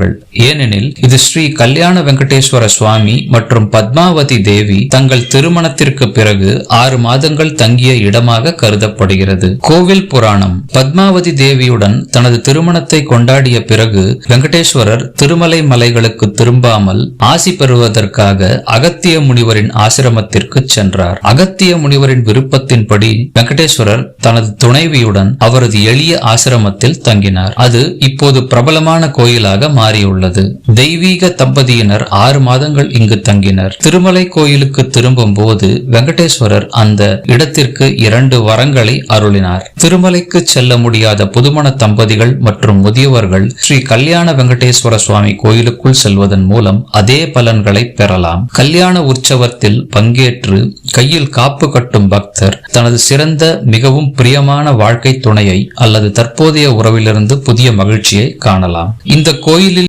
கொண்டார்கள் ஏனெனில் இது ஸ்ரீ கல்யாண வெங்கடேஸ்வர சுவாமி மற்றும் பத்மாவதி தேவி தங்கள் திருமணத்திற்கு பிறகு ஆறு மாதங்கள் தங்கிய இடமாக கருதப்படுகிறது. கோவில் புராணம். பத்மாவதி தேவியுடன் தனது திருமணத்தை கொண்டாடிய பிறகு வெங்கடேஸ்வரர் திருமலை மலைகளுக்கு திரும்பாமல் ஆசி பெறுவதற்காக அகத்திய முனிவரின் ஆசிரமத்திற்கு சென்றார். அகத்திய முனிவரின் விருப்பத்தின்படி வெங்கடேஸ்வரர் தனது துணைவியுடன் அவரது எளிய ஆசிரமத்தில் தங்கினார். அது இப்போது பிரபலமான கோயிலாக மாறியுள்ளது. தெய்வீக தம்பதியினர் ஆறு மாதங்கள் இங்கு தங்கினர். திருமலை கோயிலுக்கு திரும்பும் போது வெங்கடேஸ்வரர் அந்த இடத்திற்கு இரண்டு வரங்களை அருளினார். திருமலைக்கு செல்ல முடியாத புதுமண தம்பதிகள் மற்றும் முதியவர்கள் ஸ்ரீ கல்யாண வெங்கடேஸ்வர சுவாமி கோயிலுக்குள் செல்வதன் மூலம் அதே பலன்களை பெறலாம். கல்யாண உற்சவத்தில் பங்கேற்று கையில் காப்பு கட்டும் பக்தர் தனது சிறந்த மிகவும் பிரியமான வாழ்க்கை துணையை அல்லது தற்போதைய உறவிலிருந்து புதிய மகிழ்ச்சியை காணலாம். இந்த கோயிலில்